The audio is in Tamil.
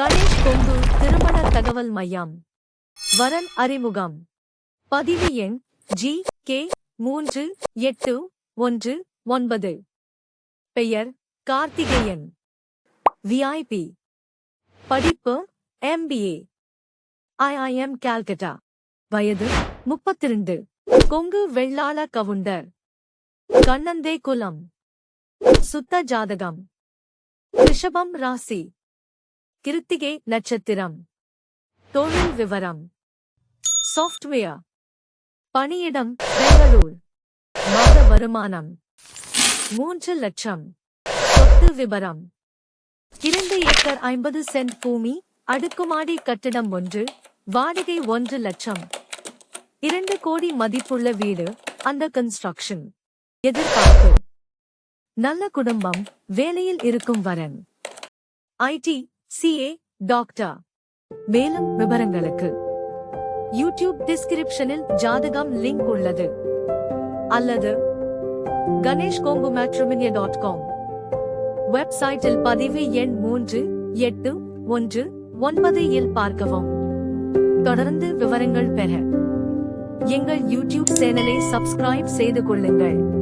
கணேஷ் கொங்கு திருமண தகவல் மையம். வரன் அறிமுகம். பதிவு எண் ஜி கே மூன்று எட்டு ஒன்று ஒன்பது. பெயர் கார்த்திகேயன். விஐபி படிப்பு எம்பிஏ ஐஐஎம் கால்கட்டா வயது முப்பத்திரண்டு. கொங்கு வெள்ளாள கவுண்டர். கண்ணந்தே குலம். சுத்த ஜாதகம். ரிஷபம் ராசி. கிருத்திகை நட்சத்திரம். தொழில் விவரம். சாஃப்ட்வேர் பணியிடம் பெங்களூர். மாத வருமானம். மூன்று லட்சம். சொத்து விபரம். இரண்டு ஏக்கர் ஐம்பது சென்ட் பூமி அடுக்குமாடி கட்டிடம் ஒன்று வாடகை ஒன்று லட்சம். இரண்டு கோடி மதிப்புள்ள வீடு அந்த கன்ஸ்ட்ரக்ஷன் எதிர்பார்ப்பு. நல்ல குடும்பம் வேலையில் இருக்கும் வரன். IT CA doctor. மேலும் விவரங்களுக்கு யூடியூப் டிஸ்கிரிப்ஷனில் ஜாதகம் லிங்க் உள்ளது. அல்லது கணேஷ் கோங்கு மேட்ரிமினிய டாட் காம். வெப்சைட்டில் பதிவு எண் மூன்று எட்டு ஒன்று ஒன்பது இல் பார்க்கவும். தொடர்ந்து விவரங்கள் பெற எங்கள் யூடியூப் சேனலை சப்ஸ்கிரைப் செய்து கொள்ளுங்கள்.